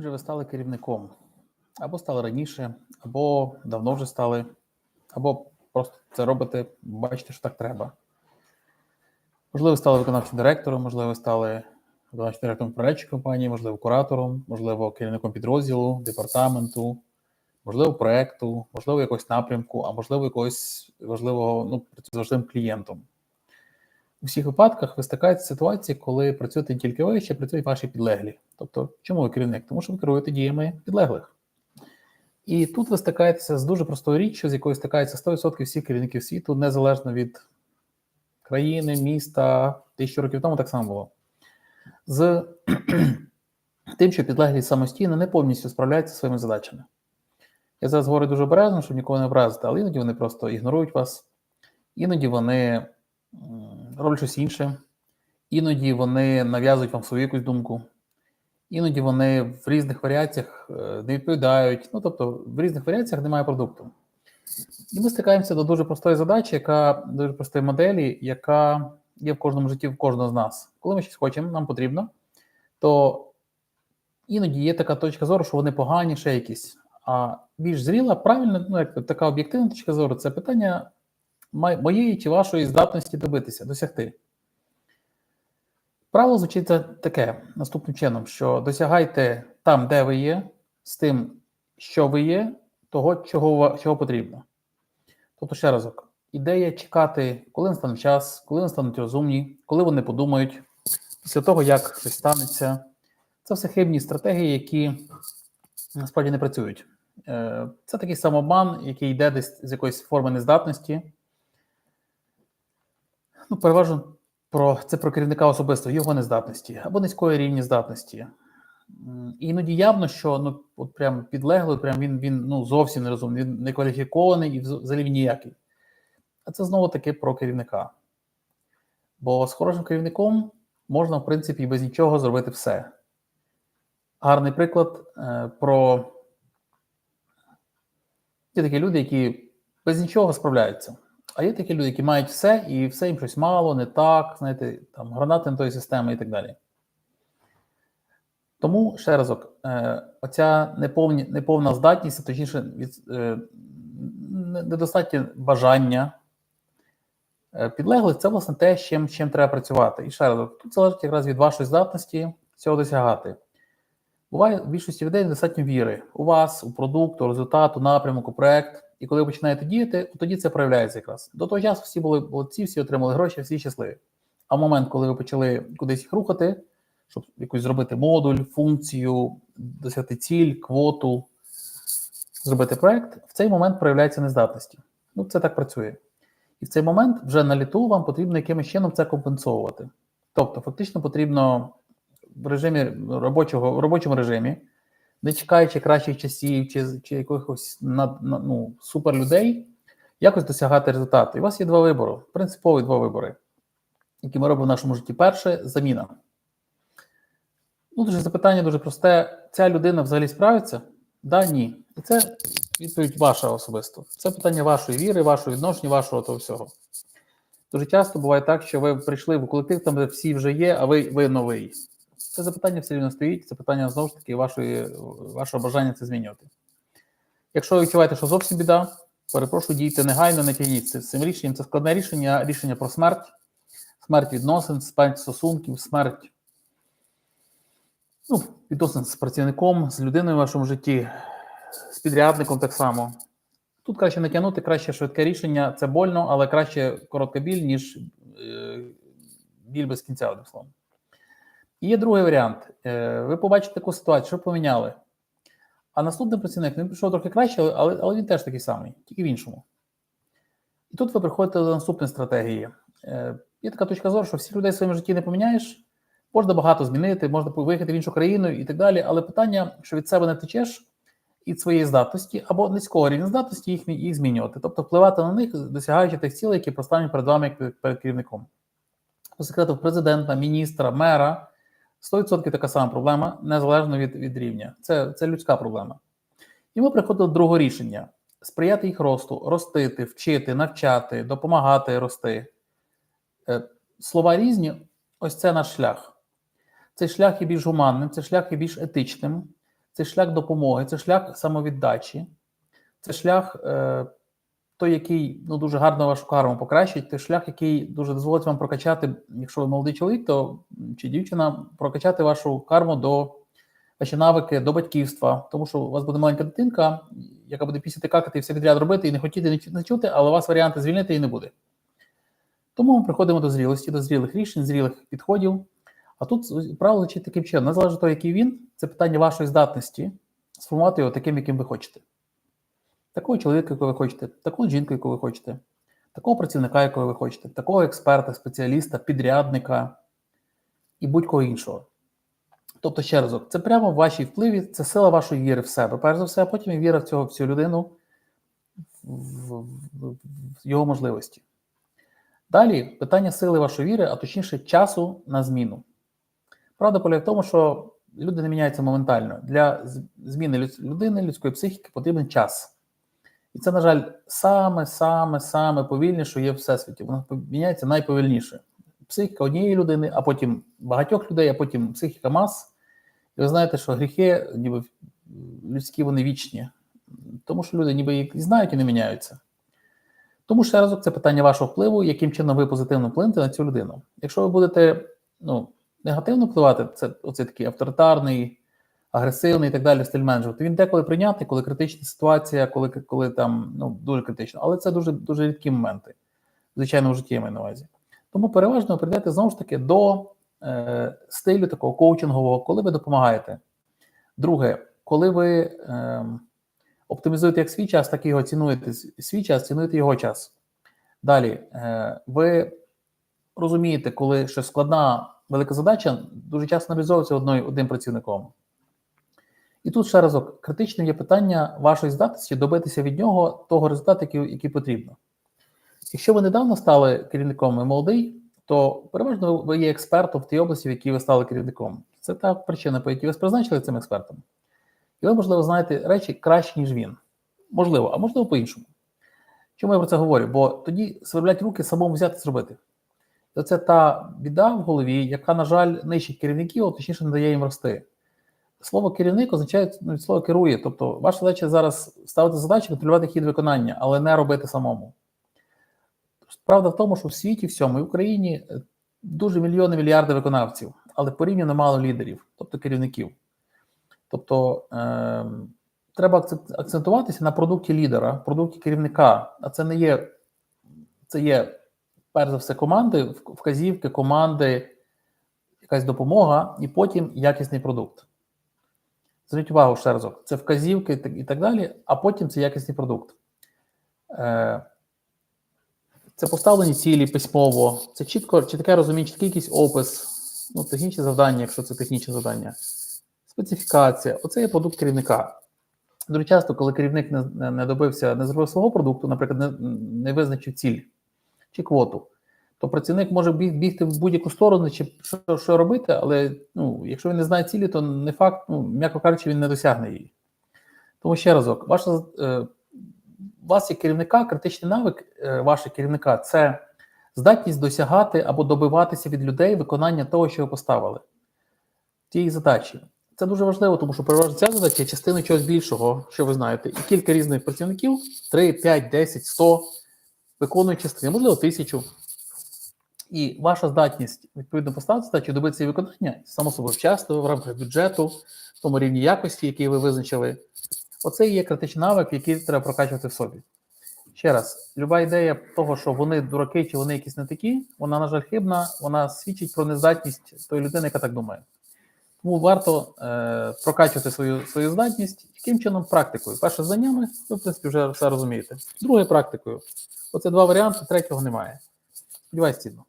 Отже, ви стали керівником, або стали раніше, або давно вже стали, або просто це робите, бачите, що так треба. Можливо, стали виконавчим директором, можливо, стали виконавчим директором проектної компанії, можливо, куратором, можливо, керівником підрозділу, департаменту, можливо, проекту, можливо, якогось напрямку, а можливо, якогось важливого, ну, з важливим клієнтом. У всіх випадках ви стикаєтеся ситуації, коли працюєте не тільки ви, ще працюють ваші підлеглі. Тобто, чому ви керівник? Тому що ви керуєте діями підлеглих. І тут ви стикаєтеся з дуже простою річчю, з якою стикаються 100% всіх керівників світу, незалежно від країни, міста, тисячу років тому так само було. З тим, що підлеглі самостійно не повністю справляються своїми задачами. Я зараз говорю дуже обережно, щоб нікого не образити, але іноді вони просто ігнорують вас, іноді вони роблять щось інше, іноді вони нав'язують вам свою якусь думку, іноді вони в різних варіаціях е, не відповідають. Ну, тобто, в різних варіаціях немає продукту. І ми стикаємося до дуже простої задачі, яка дуже простої моделі, яка є в кожному житті в кожного з нас. Коли ми щось хочемо, нам потрібно, то іноді є така точка зору, що вони погані, ще якісь. А більш зріла, правильна, ну як така об'єктивна точка зору, це питання моєї чи вашої здатності добитися, досягти. Правило звучить таке наступним чином: що досягайте там, де ви є, з тим, що ви є, того, чого, чого потрібно. Тобто, ще разок, ідея чекати, коли настане час, коли вони стануть розумні, коли вони подумають, після того, як щось станеться. Це все хибні стратегії, які насправді не працюють. Е, Це такий самобман, який йде десь з якоїсь форми нездатності. Ну, переважно про це про керівника особисто, його нездатності або низької рівні здатності. І іноді явно, що ну от прям підлеглий, прям він він ну зовсім не розумний, він не кваліфікований і взагалі ніякий. А це знову таки про керівника. Бо з хорошим керівником можна, в принципі, і без нічого зробити все. Гарний приклад е, про є такі люди, які без нічого справляються. А є такі люди, які мають все, і все їм щось мало, не так, знаєте, там гранати не тої системи і так далі. Тому ще разок, е, оця неповні, неповна здатність, точніше, від, е, недостатнє бажання е, підлеглих, це власне те, з чим, чим треба працювати. І ще разок, тут залежить якраз від вашої здатності цього досягати. Буває в більшості людей недостатньо віри у вас, у продукт, у результат, у напрямок, у проект. І коли ви починаєте діяти, тоді це проявляється якраз. До того часу всі були молодці, всі отримали гроші, всі щасливі. А в момент, коли ви почали кудись їх рухати, щоб якусь зробити модуль, функцію, досягти ціль, квоту, зробити проект, в цей момент проявляється нездатності. Ну, це так працює. І в цей момент вже на літу вам потрібно якимось чином це компенсовувати. Тобто, фактично потрібно в режимі робочого, в робочому режимі, не чекаючи кращих часів чи, чи якихось над, на- ну, суперлюдей, якось досягати результату. І у вас є два вибори, принципові два вибори, які ми робимо в нашому житті. Перше заміна. Ну, дуже запитання дуже просте: ця людина взагалі справиться? Да, ні. І це відповідь ваша особисто. Це питання вашої віри, вашого відношення, вашого того всього. Дуже часто буває так, що ви прийшли в колектив, там де всі вже є, а ви, ви новий. Це запитання все рівно стоїть, це питання знову ж таки вашої, вашого бажання це змінювати. Якщо ви відчуваєте, що зовсім біда, перепрошую, дійте негайно, не тягніть з цим рішенням. Це складне рішення, рішення про смерть, смерть відносин, смерть стосунків, смерть ну, відносин з працівником, з людиною в вашому житті, з підрядником так само. Тут краще не тягнути, краще швидке рішення. Це больно, але краще коротка біль, ніж е, біль без кінця, одним словом. І є другий варіант. Е, ви побачите таку ситуацію, що поміняли. А наступний працівник він пішов трохи краще, але, але він теж такий самий, тільки в іншому. І тут ви приходите до наступної стратегії. Е, є така точка зору, що всіх людей в своєму житті не поміняєш, можна багато змінити, можна виїхати в іншу країну і так далі. Але питання, що від себе не втечеш і своєї здатності або низького рівня здатності їх, їх змінювати, тобто впливати на них, досягаючи тих цілей, які поставлені перед вами як перед керівником. По секрету президента, міністра, мера 100% така сама проблема, незалежно від, від рівня. Це, це людська проблема. І ми приходили до другого рішення: сприяти їх росту, ростити, вчити, навчати, допомагати рости. Е, Слова різні, ось це наш шлях. Цей шлях є більш гуманним, цей шлях є більш етичним, це шлях допомоги, це шлях самовіддачі, це шлях, е, той, який ну, дуже гарно вашу карму покращить, це шлях, який дуже дозволить вам прокачати, якщо ви молодий чоловік, то чи дівчина, прокачати вашу карму до ваші навики до батьківства, тому що у вас буде маленька дитинка, яка буде пісяти какати і все відряд робити, і не хотіти не чути, але у вас варіанти звільнити і не буде. Тому ми приходимо до зрілості, до зрілих рішень, зрілих підходів. А тут правило звучить таким чином, незалежно того, який він, це питання вашої здатності сформувати його таким, яким ви хочете. Такого чоловіка, якого ви хочете, таку жінку, яку ви хочете, такого працівника, якого ви хочете, такого експерта, спеціаліста, підрядника і будь-кого іншого. Тобто, ще разок, це прямо в вашій впливі, це сила вашої віри в себе, перш за все, а потім і віра в цього в цю людину, в, в, в його можливості. Далі питання сили вашої віри, а точніше, часу на зміну. Правда полягає в тому, що люди не міняються моментально. Для зміни людини, людської психіки потрібен час. І це, на жаль, саме, саме, саме повільне, що є в всесвіті. Воно міняється найповільніше. Психіка однієї людини, а потім багатьох людей, а потім психіка мас. І ви знаєте, що гріхи, ніби людські, вони вічні. Тому що люди ніби їх знають і не міняються. Тому ще разок це питання вашого впливу, яким чином ви позитивно вплинете на цю людину. Якщо ви будете ну, негативно впливати, це оцей такий авторитарний, агресивний і так далі стиль менеджменту, то він деколи прийнятний, коли критична ситуація, коли, коли там ну, дуже критично. Але це дуже, дуже рідкі моменти. Звичайно, в житті я маю на увазі. Тому переважно прийдете знову ж таки до е, стилю такого коучингового, коли ви допомагаєте. Друге, коли ви е, оптимізуєте як свій час, так і його цінуєте свій час, цінуєте його час. Далі, е, ви розумієте, коли щось складна велика задача, дуже часто реалізовується одним працівником. І тут ще разок, критичним є питання вашої здатності добитися від нього того результату, який, який потрібно. Якщо ви недавно стали керівником і молодий, то переважно ви є експертом в тій області, в якій ви стали керівником. Це та причина, по якій вас призначили цим експертом. І ви, можливо, знаєте речі краще, ніж він. Можливо, а можливо, по-іншому. Чому я про це говорю? Бо тоді сверблять руки самому взяти зробити. І Це та біда в голові, яка, на жаль, нищить керівників, а точніше не дає їм рости. Слово керівник означає ну, від слова керує. Тобто, ваша задача зараз ставити задачі, контролювати хід виконання, але не робити самому. Правда в тому, що в світі всьому і в Україні е, дуже мільйони мільярди виконавців, але порівняно мало лідерів, тобто керівників. Тобто е, треба акцентуватися на продукті лідера, продукті керівника. А це не є, це є перш за все команди, вказівки, команди, якась допомога, і потім якісний продукт. Зверніть увагу ще разок, це вказівки і так- далі, а потім це якісний продукт. Е, це поставлені цілі письмово, це чітко, чітке розуміння, чіткий якийсь опис, ну, технічне завдання, якщо це технічне завдання, специфікація. Оце є продукт керівника. Дуже часто, коли керівник не, не, добився, не зробив свого продукту, наприклад, не, не визначив ціль чи квоту, то працівник може біг, бігти в будь-яку сторону, чи що, що робити, але ну, якщо він не знає цілі, то не факт, ну, м'яко кажучи, він не досягне її. Тому ще разок, ваша, е, вас як керівника, критичний навик е, вашого керівника це здатність досягати або добиватися від людей виконання того, що ви поставили, тієї задачі. Це дуже важливо, тому що переважно ця задача є частиною чогось більшого, що ви знаєте, і кілька різних працівників 3, 5, 10, 100 виконують частини, можливо, тисячу. І ваша здатність відповідно поставити задачу, добитися її виконання, само собою вчасно, в рамках бюджету, в тому рівні якості, який ви визначили. Оце є критичний навик, який треба прокачувати в собі. Ще раз, люба ідея того, що вони дураки чи вони якісь не такі, вона, на жаль, хибна, вона свідчить про нездатність тої людини, яка так думає. Тому варто е, прокачувати свою, свою здатність. Яким чином практикою? Перше знаннями, ви, в принципі, вже все розумієте. Друге практикою. Оце два варіанти, третього немає. Сподіваюсь, цінно.